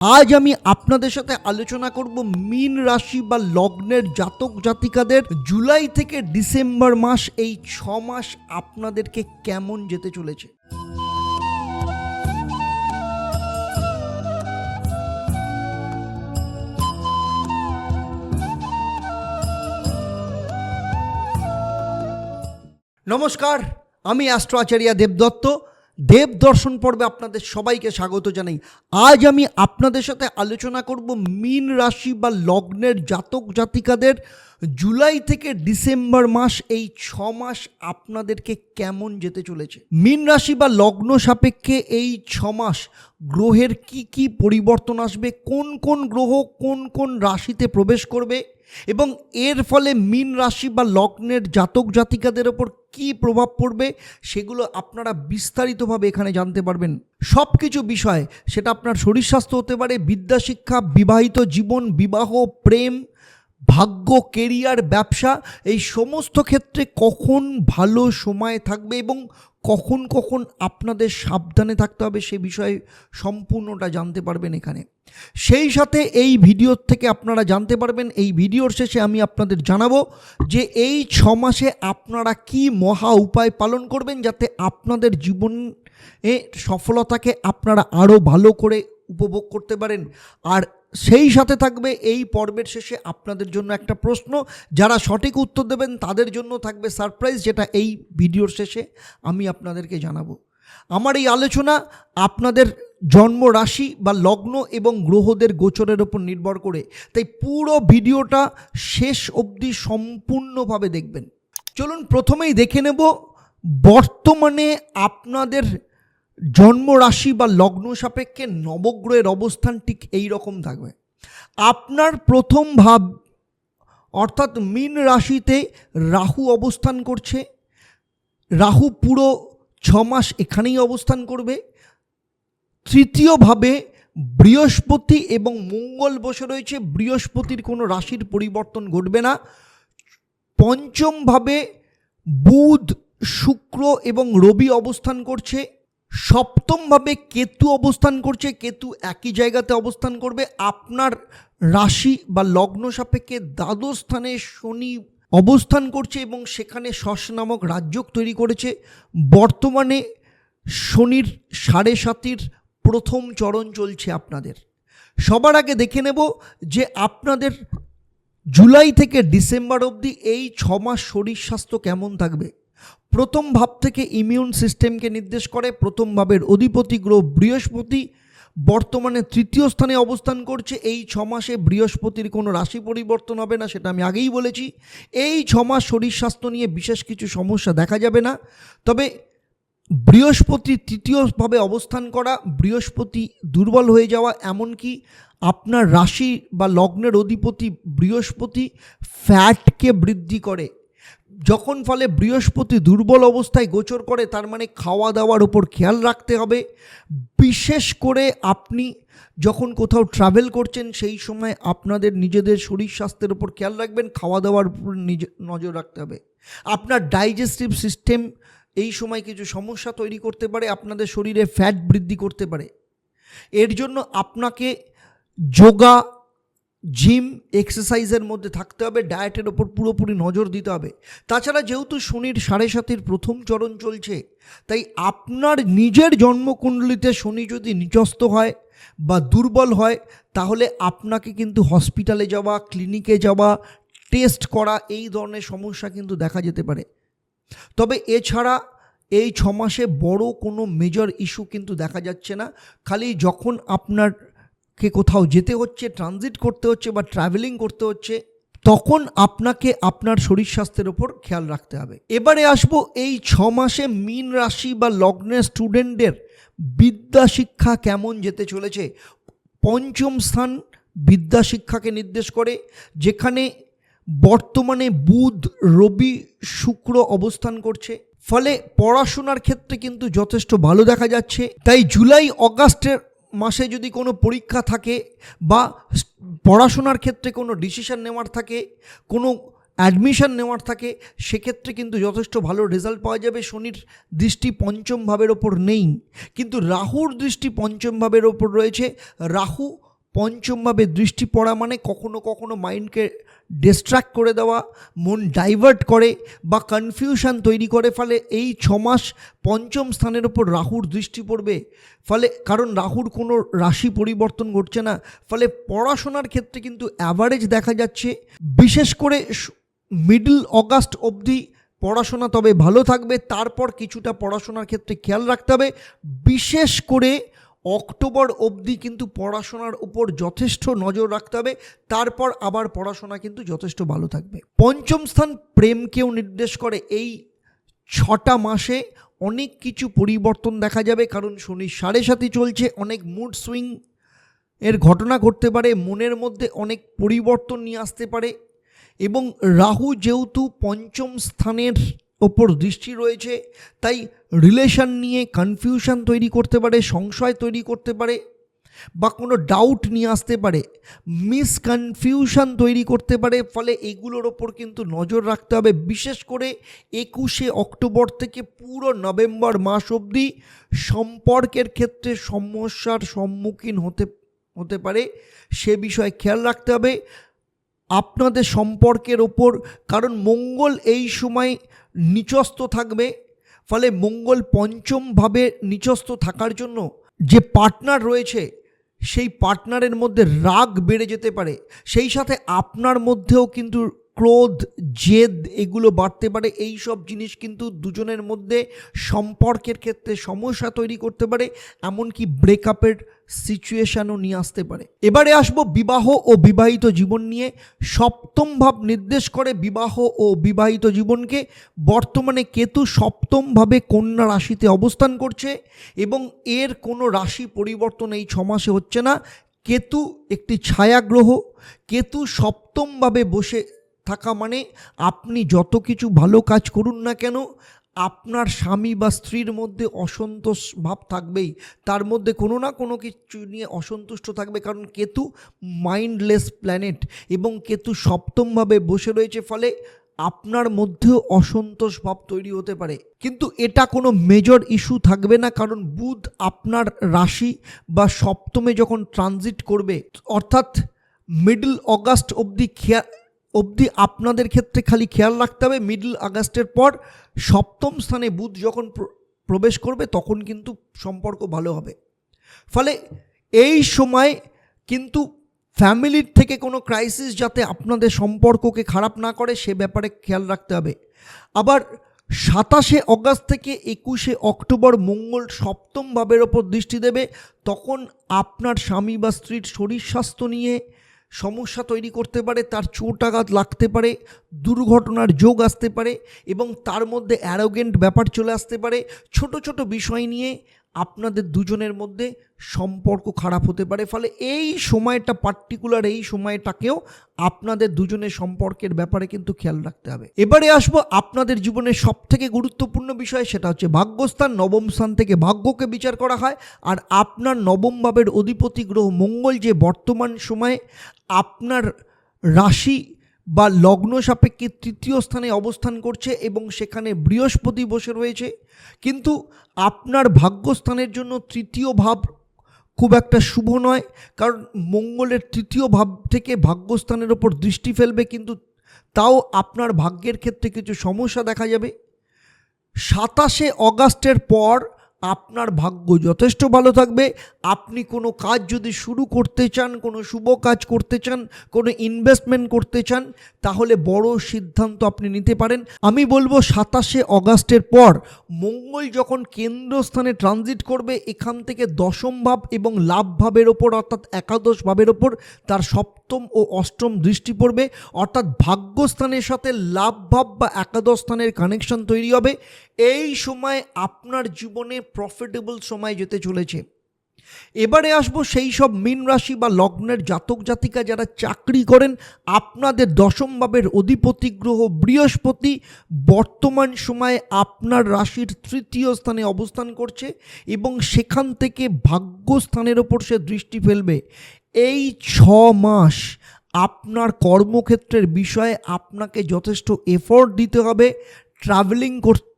আজ আমি আপনাদের সাথে আলোচনা করব মীন রাশি বা লগ্নের জাতক জাতিকাদের জুলাই থেকে ডিসেম্বর মাস, এই ছ মাস আপনাদেরকে কেমন যেতে চলেছে? নমস্কার, আমি অ্যাস্ট্রো আচার্য দেবদত্ত। দেব দর্শন পর্বে আপনাদের সবাইকে স্বাগত জানাই। আজ আমি আপনাদের সাথে আলোচনা করব মীন রাশি বা লগ্নের জাতক জাতিকাদের জুলাই থেকে ডিসেম্বর মাস এই ছ মাস আপনাদেরকে কেমন যেতে চলেছে। মীন রাশি বা লগ্ন সাপেক্ষে এই ছ মাস গ্রহের কি কি পরিবর্তন আসবে, কোন কোন গ্রহ কোন কোন রাশিতে প্রবেশ করবে এবং এর ফলে মীন রাশি বা লগ্নের জাতক জাতিকাদের ওপর কী প্রভাব পড়বে, সেগুলো আপনারা বিস্তারিতভাবে এখানে জানতে পারবেন। সব কিছু বিষয়, সেটা আপনার শরীর স্বাস্থ্য হতে পারে বিদ্যা শিক্ষা বিবাহিত জীবন, বিবাহ, প্রেম, ভাগ্য কেরিয়ার ব্যবসা, এই সমস্ত ক্ষেত্রে কখন ভালো সময় থাকবে এবং কখন কখন আপনাদের সাবধানে থাকতে হবে সে বিষয়ে সম্পূর্ণটা জানতে পারবেন এখানে। সেই সাথে এই ভিডিওর থেকে আপনারা জানতে পারবেন, এই ভিডিওর শেষে আমি আপনাদের জানাব যে এই ছ মাসে আপনারা কি মহা উপায় পালন করবেন যাতে আপনাদের জীবনে সফলতাকে আপনারা আরও ভালো করে উপভোগ করতে পারেন। আর সেই সাথে থাকবে এই পর্বের শেষে আপনাদের জন্য একটা প্রশ্ন। যারা সঠিক উত্তর দেবেন, তাদের জন্য থাকবে সারপ্রাইজ, যেটা এই ভিডিওর শেষে আমি আপনাদেরকে জানাব। আমার এই আলোচনা আপনাদের জন্ম রাশি বা লগ্ন এবং গ্রহদের গোচরের ওপর নির্ভর করে। তাই পুরো ভিডিওটা শেষ অবধি সম্পূর্ণভাবে দেখবেন। চলুন, প্রথমেই দেখে নেব, বর্তমানে আপনাদের জন্ম রাশি বা লগ্ন সাপেক্ষে নবগ্রহের অবস্থান ঠিক এই রকম থাকবে। আপনার প্রথম ভাব অর্থাৎ মীন রাশিতে রাহু অবস্থান করছে। রাহু পুরো ছ মাস এখানেই অবস্থান করবে। তৃতীয়ভাবে বৃহস্পতি এবং মঙ্গল বসে রয়েছে। বৃহস্পতির কোনো রাশির পরিবর্তন ঘটবে না। পঞ্চমভাবে বুধ, শুক্র এবং রবি অবস্থান করছে। সপ্তমভাবে কেতু অবস্থান করছে, কেতু একই জায়গাতে অবস্থান করবে। আপনার রাশি বা লগ্ন সাপেক্ষে দ্বাদশ স্থানে শনি অবস্থান করছে এবং সেখানে শস নামক রাজ্যক তৈরি করেছে। বর্তমানে শনির সাড়ে সাতির প্রথম চরণ চলছে আপনাদের। সবার আগে দেখে নেব যে আপনাদের জুলাই থেকে ডিসেম্বর অবধি এই ছ মাস শরীর স্বাস্থ্য কেমন থাকবে। প্রথম ভাব থেকে ইমিউন সিস্টেমকে নির্দেশ করে, প্রথম ভাবের অধিপতি গ্রহ বৃহস্পতি, বর্তমানে তৃতীয় স্থানে অবস্থান করছে। এই ছ মাসে বৃহস্পতির কোনো রাশি পরিবর্তন হবে না, সেটা আমি আগেই বলেছি। এই ছ মাস শরীর স্বাস্থ্য নিয়ে বিশেষ কিছু সমস্যা দেখা যাবে না। তবে বৃহস্পতি তৃতীয়ভাবে অবস্থান করা, বৃহস্পতি দুর্বল হয়ে যাওয়া, এমনকি আপনার রাশি বা লগ্নের অধিপতি বৃহস্পতি ফ্যাটকে বৃদ্ধি করে। যখন ফলে বৃহস্পতি দুর্বল অবস্থায় গোচর করে, তার মানে খাওয়া দাওয়ার উপর খেয়াল রাখতে হবে। বিশেষ করে আপনি যখন কোথাও ট্রাভেল করছেন, সেই সময় আপনাদের নিজেদের শরীর স্বাস্থ্যের উপর খেয়াল রাখবেন খাওয়া দাওয়ার উপর নিজে, নজর রাখতে হবে। আপনার ডাইজেস্টিভ সিস্টেম এই সময় কিছু সমস্যা তৈরি করতে পারে, আপনাদের শরীরে ফ্যাট বৃদ্ধি করতে পারে। এর জন্য আপনাকে যোগা জিম, এক্সারসাইজের মধ্যে থাকতে হবে, ডায়েটের ওপর পুরোপুরি নজর দিতে হবে। তাছাড়া যেহেতু শনির সাড়ে সাতের প্রথম চরণ চলছে, তাই আপনার নিজের জন্মকুণ্ডলিতে শনি যদি নিচস্ত হয় বা দুর্বল হয়, তাহলে আপনাকে কিন্তু হসপিটালে যাওয়া, ক্লিনিকে যাওয়া, টেস্ট করা, এই ধরনের সমস্যা কিন্তু দেখা যেতে পারে। তবে এছাড়া এই ছ মাসে বড় কোনো মেজর ইস্যু কিন্তু দেখা যাচ্ছে না। খালি যখন আপনার কে কোথাও যেতে হচ্ছে ট্রানজিট করতে হচ্ছে বা ট্রাভেলিং করতে হচ্ছে, তখন আপনাকে আপনার শরীর স্বাস্থ্যের ওপর খেয়াল রাখতে হবে। এবারে আসব এই ছ মাসে মীন রাশি বা লগ্নের স্টুডেন্টদের বিদ্যা শিক্ষা কেমন যেতে চলেছে? পঞ্চম স্থান বিদ্যা শিক্ষাকে নির্দেশ করে, যেখানে বর্তমানে বুধ, রবি, শুক্র অবস্থান করছে। ফলে পড়াশোনার ক্ষেত্রে কিন্তু যথেষ্ট ভালো দেখা যাচ্ছে। তাই জুলাই, অগাস্টের মাসে যদি কোনো পরীক্ষা থাকে বা পড়াশোনার ক্ষেত্রে কোনো ডিসিশান নেওয়ার থাকে, কোনো অ্যাডমিশান নেওয়ার থাকে, সেক্ষেত্রে কিন্তু যথেষ্ট ভালো রেজাল্ট পাওয়া যাবে। শনির দৃষ্টি পঞ্চম ভাবের ওপর নেই। কিন্তু রাহুর দৃষ্টি পঞ্চম ভাবের ওপর রয়েছে। রাহু পঞ্চমভাবে দৃষ্টি পড়া মানে কখনো কখনো মাইন্ডকে ডিস্ট্র্যাক্ট করে দেওয়া, মন ডাইভার্ট করে বা কনফিউশন তৈরি করে, ফলে এই ছমাস পঞ্চম স্থানের ওপর রাহুর দৃষ্টি পড়বে। ফলে কারণ রাহুর কোনো রাশি পরিবর্তন ঘটছে না, ফলে পড়াশোনার ক্ষেত্রে কিন্তু অ্যাভারেজ দেখা যাচ্ছে। বিশেষ করে মিডল অগাস্ট অবধি পড়াশোনা তবে ভালো থাকবে, তারপর কিছুটা পড়াশোনার ক্ষেত্রে খেয়াল রাখতে হবে। বিশেষ করে অক্টোবর অবধি কিন্তু পড়াশোনার উপর যথেষ্ট নজর রাখতে হবে, তারপর আবার পড়াশোনা কিন্তু যথেষ্ট ভালো থাকবে। পঞ্চম স্থান প্রেমকেও নির্দেশ করে, এই ছটা মাসে অনেক কিছু পরিবর্তন দেখা যাবে, কারণ শনি সাড়ে সাতই চলছে, অনেক মুড সুইং এর ঘটনা ঘটতে পারে, মনের মধ্যে অনেক পরিবর্তন নিয়ে আসতে পারে এবং রাহু যেহেতু পঞ্চম স্থানের ওপর দৃষ্টি রয়েছে, তাই রিলেশন নিয়ে কনফিউশন তৈরি করতে পারে, সংশয় তৈরি করতে পারে, বা কোনো ডাউট নিয়ে আসতে পারে মিসকনফিউশন তৈরি করতে পারে, ফলে এগুলোর ওপর কিন্তু নজর রাখতে হবে। বিশেষ করে একুশে অক্টোবর থেকে পুরো নভেম্বর মাস অবধি সম্পর্কের ক্ষেত্রে সমস্যার সম্মুখীন হতে হতে পারে। সে বিষয়ে খেয়াল রাখতে হবে। আপনাদের সম্পর্কের ওপর, কারণ মঙ্গল এই সময় নিচস্ত থাকবে। ফলে মঙ্গল পঞ্চমভাবে নিচস্থ থাকার জন্য যে পার্টনার রয়েছে, সেই পার্টনারের মধ্যে রাগ বেড়ে যেতে পারে। সেই সাথে আপনার মধ্যেও কিন্তু ক্রোধ, জেদ এগুলো বাড়তে পারে। এই সব জিনিস কিন্তু দুজনের মধ্যে সম্পর্কের ক্ষেত্রে সমস্যা তৈরি করতে পারে, এমনকি ব্রেকআপের সিচুয়েশানও নিয়ে আসতে পারে। এবারে আসব বিবাহ ও বিবাহিত জীবন নিয়ে। সপ্তম ভাব নির্দেশ করে বিবাহ ও বিবাহিত জীবনকে। বর্তমানে কেতু সপ্তমভাবে কন্যা রাশিতে অবস্থান করছে এবং এর কোনো রাশি পরিবর্তন এই ছমাসে হচ্ছে না। কেতু একটি ছায়াগ্রহ। কেতু সপ্তমভাবে বসে থাকা মানে আপনি যত কিছু ভালো কাজ করুন না কেন, আপনার স্বামী বা স্ত্রীর মধ্যে অসন্তোষ ভাব থাকবেই। তার মধ্যে কোনো না কোনো কিছু নিয়ে অসন্তুষ্ট থাকবে কারণ কেতু মাইন্ডলেস প্ল্যানেট এবং কেতু সপ্তমভাবে বসে রয়েছে ফলে আপনার মধ্যেও অসন্তোষ ভাব তৈরি হতে পারে। কিন্তু এটা কোনো মেজর ইস্যু থাকবে না কারণ বুধ আপনার রাশি বা সপ্তমে যখন ট্রানজিট করবে, অর্থাৎ মিডল অগাস্ট অবধি খেয়া অবধি আপনাদের ক্ষেত্রে খালি খেয়াল রাখতে হবে মিডল আগস্টের পর সপ্তম স্থানে বুধ যখন প্র- প্রবেশ করবে তখন কিন্তু সম্পর্ক ভালো হবে। ফলে এই সময় কিন্তু ফ্যামিলির থেকে কোনো ক্রাইসিস যাতে আপনাদের সম্পর্ককে খারাপ না করে সে ব্যাপারে খেয়াল রাখতে হবে। আবার সাতাশে অগাস্ট থেকে একুশে অক্টোবর মঙ্গল সপ্তম ভাবের ওপর দৃষ্টি দেবে, তখন আপনার স্বামী বা স্ত্রীর শরীর স্বাস্থ্য নিয়ে সমস্যা তৈরি করতে পারে, তার চোট আঘাত লাগতে পারে, দুর্ঘটনার যোগ আসতে পারে এবং তার মধ্যে অ্যারোগেন্ট ব্যাপার চলে আসতে পারে, ছোট ছোট বিষয় নিয়ে আপনাদের দুজনের মধ্যে সম্পর্ক খারাপ হতে পারে, ফলে এই সময়টা পার্টিকুলার এই সময়টাকেও আপনাদের দুজনের সম্পর্কের ব্যাপারে কিন্তু খেয়াল রাখতে হবে। এবারে আসব আপনাদের জীবনের সব থেকে গুরুত্বপূর্ণ বিষয়, সেটা হচ্ছে ভাগ্যস্থান। নবম স্থান থেকে ভাগ্যকে বিচার করা হয়, আর আপনার নবম ভাবের অধিপতি গ্রহ মঙ্গল যে বর্তমান সময়ে, আপনার রাশি বা লগ্ন সাপেক্ষে তৃতীয় স্থানে অবস্থান করছে এবং সেখানে বৃহস্পতি বসে রয়েছে। কিন্তু আপনার ভাগ্যস্থানের জন্য তৃতীয় ভাব খুব একটা শুভ নয়, কারণ মঙ্গলের তৃতীয় ভাব থেকে ভাগ্যস্থানের ওপর দৃষ্টি ফেলবে, কিন্তু তাও আপনার ভাগ্যের ক্ষেত্রে কিছু সমস্যা দেখা যাবে। সাতাশে অগাস্টের পর আপনার ভাগ্য যথেষ্ট ভালো থাকবে। আপনি কোনো কাজ যদি শুরু করতে চান, কোনো শুভ কাজ করতে চান, কোনো ইনভেস্টমেন্ট করতে চান, তাহলে বড় সিদ্ধান্ত আপনি নিতে পারেন। আমি বলব সাতাশে অগাস্টের পর মঙ্গল যখন কেন্দ্রস্থানে ট্রানজিট করবে, এখান থেকে দশম ভাব এবং লাভ ভাবের ওপর অর্থাৎ একাদশ ভাবের ওপর, তার সপ্তম ও অষ্টম দৃষ্টি পড়বে, অর্থাৎ ভাগ্যস্থানের সাথে লাভভাব বা একাদশ স্থানের কানেকশন তৈরি হবে। এই সময় আপনার জীবনে প্রফিটেবল সময় যেতে চলেছে। এবারে আসব সেই সব মীন রাশি বা লগ্নের জাতক জাতিকা যারা চাকরি করেন। আপনাদের দশম ভাবের অধিপতি গ্রহ বৃহস্পতি বর্তমান সময়ে আপনার রাশির তৃতীয় স্থানে অবস্থান করছে এবং সেখান থেকে ভাগ্যস্থানের ওপর সে দৃষ্টি ফেলবে। এই ছ মাস আপনার কর্মক্ষেত্রের বিষয়ে আপনাকে যথেষ্ট এফোর্ট দিতে হবে। ট্রাভেলিং করতে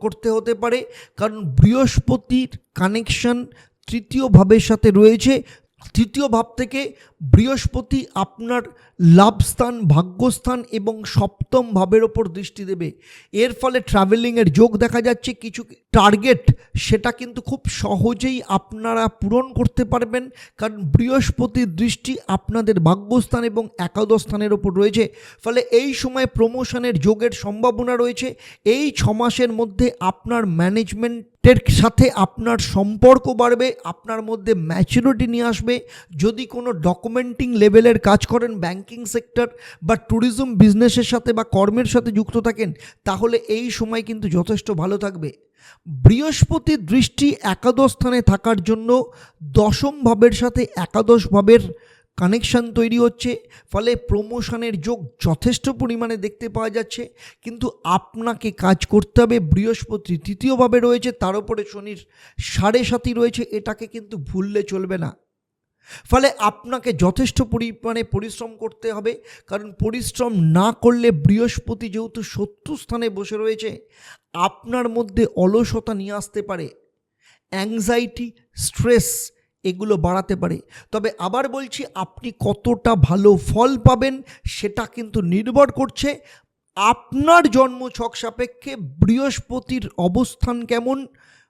করতে হতে পারে। কারণ বৃহস্পতির কানেকশন তৃতীয় ভাবের সাথে রয়েছে। তৃতীয় ভাব থেকে বৃহস্পতি আপনার লাভস্থান ভাগ্যস্থান এবং সপ্তম ভাবের ওপর দৃষ্টি দেবে। এর ফলে ট্রাভেলিংয়ের যোগ দেখা যাচ্ছে। কিছু টার্গেট সেটা কিন্তু খুব সহজেই আপনারা পূরণ করতে পারবেন। কারণ বৃহস্পতির দৃষ্টি আপনাদের ভাগ্যস্থান এবং একাদশ স্থানের ওপর রয়েছে। ফলে এই সময় প্রমোশনের যোগের সম্ভাবনা রয়েছে। এই ছ মাসের মধ্যে আপনার ম্যানেজমেন্টের সাথে আপনার সম্পর্ক বাড়বে, আপনার মধ্যে ম্যাচুরিটি নিয়ে আসবে। যদি কোনো ডকুমেন্টিং লেভেলের কাজ করেন ব্যাংকিং সেক্টর বা ট্যুরিজম বিজনেসের সাথে বা কর্মের সাথে যুক্ত থাকেন, তাহলে এই সময় কিন্তু যথেষ্ট ভালো থাকবে। বৃহস্পতির দৃষ্টি একাদশ স্থানে থাকার জন্য দশম ভাবের সাথে একাদশ ভাবের কানেকশান তৈরি হচ্ছে, ফলে প্রমোশনের যোগ যথেষ্ট পরিমাণে দেখতে পাওয়া যাচ্ছে। কিন্তু আপনাকে কাজ করতে হবে বৃহস্পতি, তৃতীয়ভাবে রয়েছে, তার উপরে শনির সাড়ে সাথী রয়েছে, এটাকে কিন্তু ভুললে চলবে না। ফলে আপনাকে যথেষ্ট পরিমাণে পরিশ্রম করতে হবে, কারণ পরিশ্রম না করলে বৃহস্পতি যেহেতু শত্রু স্থানে বসে রয়েছে, আপনার মধ্যে অলসতা নিয়ে আসতে পারে। অ্যাংজাইটি স্ট্রেস এগুলো বাড়াতে পারে। তবে আবার বলছি, আপনি কতটা ভালো ফল পাবেন সেটা কিন্তু নির্ভর করছে আপনার জন্ম ছক সাপেক্ষে বৃহস্পতির অবস্থান কেমন,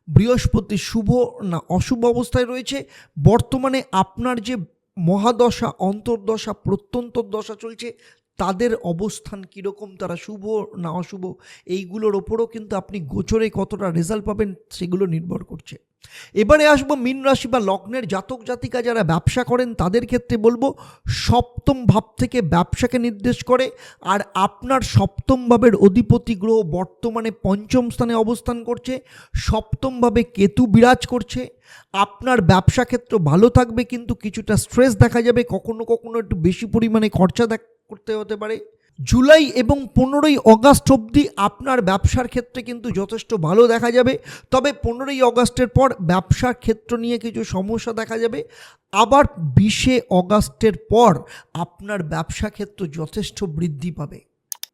বৃহস্পতি শুভ না অশুভ অবস্থায় রয়েছে। বর্তমানে আপনার যে মহাদশা, অন্তর্দশা, প্রত্যন্তর দশা চলছে, তাদের অবস্থান কীরকম, তারা শুভ না অশুভ, এইগুলোর ওপরও কিন্তু আপনি গোচরে কতটা রেজাল্ট পাবেন সেগুলো নির্ভর করছে। এবারে আসব মীন রাশি বা লগ্নের জাতক জাতিকা যারা ব্যবসা করেন, তাদের ক্ষেত্রে বলব সপ্তম ভাব থেকে ব্যবসাকে নির্দেশ করে। আর আপনার সপ্তম ভাবের অধিপতি গ্রহ বর্তমানে পঞ্চম স্থানে অবস্থান করছে সপ্তমভাবে কেতু বিরাজ করছে। আপনার ব্যবসা ক্ষেত্র ভালো থাকবে, কিন্তু কিছুটা স্ট্রেস দেখা যাবে, কখনো কখনো একটু বেশি পরিমাণে খরচা করতে হতে পারে। জুলাই এবং পনেরোই অগাস্ট অবধি আপনার ব্যবসার ক্ষেত্রে কিন্তু যথেষ্ট ভালো দেখা যাবে। তবে পনেরোই অগাস্টের পর ব্যবসার ক্ষেত্র নিয়ে কিছু সমস্যা দেখা যাবে। আবার বিশে অগাস্টের পর আপনার ব্যবসা ক্ষেত্র যথেষ্ট বৃদ্ধি পাবে।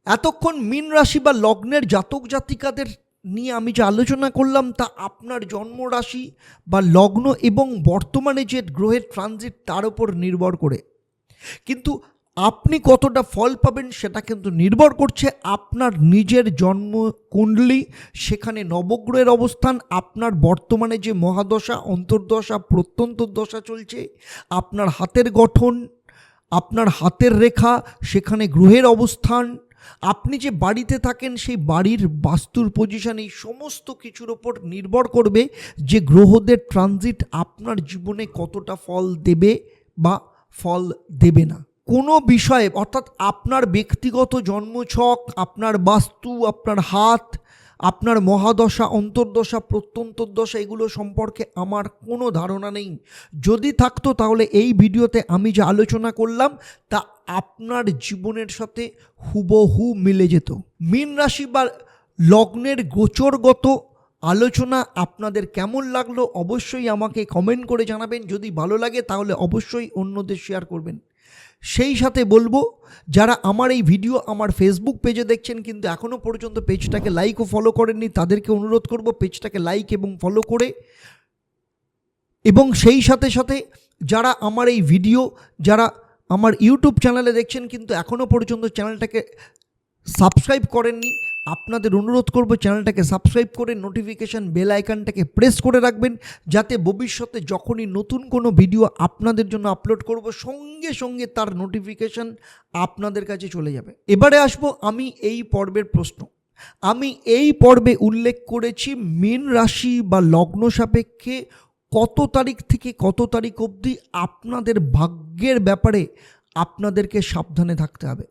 এতক্ষণ মীন রাশি বা লগ্নের জাতক জাতিকাদের নিয়ে আমি যে আলোচনা করলাম তা আপনার জন্ম রাশি বা লগ্ন এবং বর্তমানে যে গ্রহের ট্রানজিট তার উপর নির্ভর করে। কিন্তু আপনি কতটা ফল পাবেন সেটা কিন্তু নির্ভর করছে আপনার নিজের জন্ম কুণ্ডলী সেখানে নবগ্রহের অবস্থান, আপনার বর্তমানে যে মহাদশা, অন্তর্দশা প্রত্যন্তর দশা চলছে, আপনার হাতের গঠন, আপনার হাতের রেখা, সেখানে গ্রহের অবস্থান, আপনি যে বাড়িতে থাকেন সেই বাড়ির বাস্তুর পজিশন এই সমস্ত কিছুর ওপর নির্ভর করবে যে গ্রহদের ট্রানজিট আপনার জীবনে কতটা ফল দেবে বা ফল দেবে না। কোনো বিষয়ে, অর্থাৎ আপনার ব্যক্তিগত জন্মছক, আপনার বাস্তু, আপনার হাত, আপনার মহাদশা, অন্তর্দশা, প্রত্যন্তর্দশা, এগুলো সম্পর্কে আমার কোনো ধারণা নেই। যদি থাকতো তাহলে এই ভিডিওতে আমি যে আলোচনা করলাম, তা আপনার জীবনের সাথে হুবহু মিলে যেত। মীন রাশি বা লগ্নের গোচরগত আলোচনা আপনাদের কেমন লাগল অবশ্যই আমাকে কমেন্ট করে জানাবেন। যদি ভালো লাগে তাহলে অবশ্যই অন্যদের শেয়ার করবেন। সেই সাথে বলব, যারা আমার এই ভিডিও আমার ফেসবুক পেজে দেখছেন, কিন্তু এখনও পর্যন্ত পেজটাকে লাইক ও ফলো করেননি, তাদেরকে অনুরোধ করব পেজটাকে লাইক এবং ফলো করে। এবং সেই সাথে সাথে যারা আমার এই ভিডিও যারা আমার ইউটিউব চ্যানেলে দেখছেন, কিন্তু এখনও পর্যন্ত চ্যানেলটাকে সাবস্ক্রাইব করেননি আপনাদের অনুরোধ করব চ্যানেলটাকে সাবস্ক্রাইব করে নোটিফিকেশান বেল আইকনটাকে প্রেস করে রাখবেন, যাতে ভবিষ্যতে যখনই নতুন কোনো ভিডিও আপনাদের জন্য আপলোড করব, সঙ্গে সঙ্গে তার নোটিফিকেশান আপনাদের কাছে চলে যাবে। এবারে আসব আমি এই পর্বের প্রশ্ন। আমি এই পর্বে উল্লেখ করেছি মীন রাশি বা লগ্ন সাপেক্ষে কত তারিখ থেকে কত তারিখ অবধি আপনাদের ভাগ্যের ব্যাপারে আপনাদেরকে সাবধানে থাকতে হবে।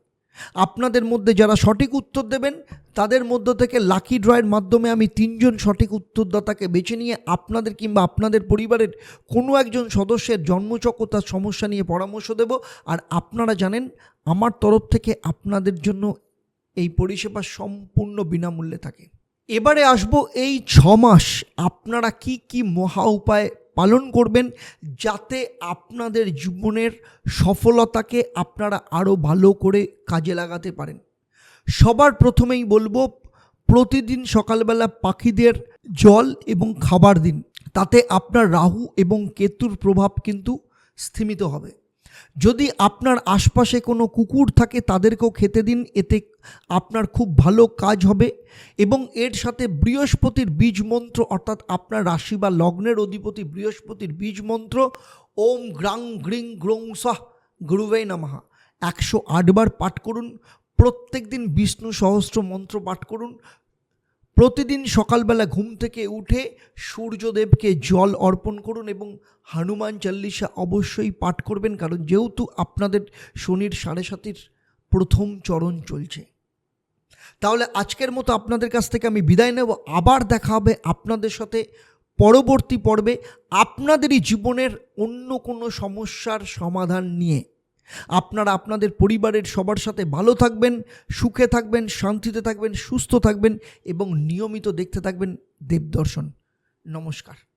আপনাদের মধ্যে যারা সঠিক উত্তর দেবেন, তাদের মধ্য থেকে লাকি ড্রয়ের মাধ্যমে আমি তিনজন সঠিক উত্তরদাতাকে বেছে নিয়ে আপনাদের কিংবা আপনাদের পরিবারের কোনো একজন সদস্যের জন্মচক ও তার সমস্যা নিয়ে পরামর্শ দেব। আর আপনারা জানেন, আমার তরফ থেকে আপনাদের জন্য এই পরিষেবা সম্পূর্ণ বিনামূল্যে থাকে। এবারে আসব এই ছ মাস আপনারা কি কি মহা উপায় পালন করবেন যাতে আপনাদের জীবনের সফলতাকে আপনারা আরও ভালো করে কাজে লাগাতে পারেন। সবার প্রথমেই বলব, প্রতিদিন সকালবেলা পাখিদের জল এবং খাবার দিন। তাতে আপনার রাহু এবং কেতুর প্রভাব কিন্তু স্থিমিত হবে। যদি আপনার আশপাশে কোনো কুকুর থাকে, তাদেরকেও খেতে দিন। এতে আপনার খুব ভালো কাজ হবে এবং এর সাথে বৃহস্পতির বীজ মন্ত্র, অর্থাৎ আপনার রাশি বা লগ্নের অধিপতি বৃহস্পতির বীজ মন্ত্র, ওম গ্রাং গ্রিং গ্রং সাহ গুরুবে নামাহা একশো আটবার পাঠ করুন। প্রত্যেক দিন বিষ্ণু সহস্র মন্ত্র পাঠ করুন। প্রতিদিন সকালবেলা ঘুম থেকে উঠে সূর্যদেবকে জল অর্পণ করুন এবং হনুমান চল্লিশা অবশ্যই পাঠ করবেন, কারণ যেহেতু আপনাদের শনির সাড়ে সাতির প্রথম চরণ চলছে। তাহলে আজকের মতো আপনাদের কাছ থেকে আমি বিদায় নেব। আবার দেখা হবে আপনাদের সাথে পরবর্তী পর্বে। আপনাদেরই জীবনের অন্য কোনো সমস্যার সমাধান নিয়ে। আপনারা আপনাদের পরিবারের সবার সাথে ভালো থাকবেন, সুখে থাকবেন, শান্তিতে থাকবেন, সুস্থ থাকবেন এবং নিয়মিত দেখতে থাকবেন দেবদর্শন। নমস্কার।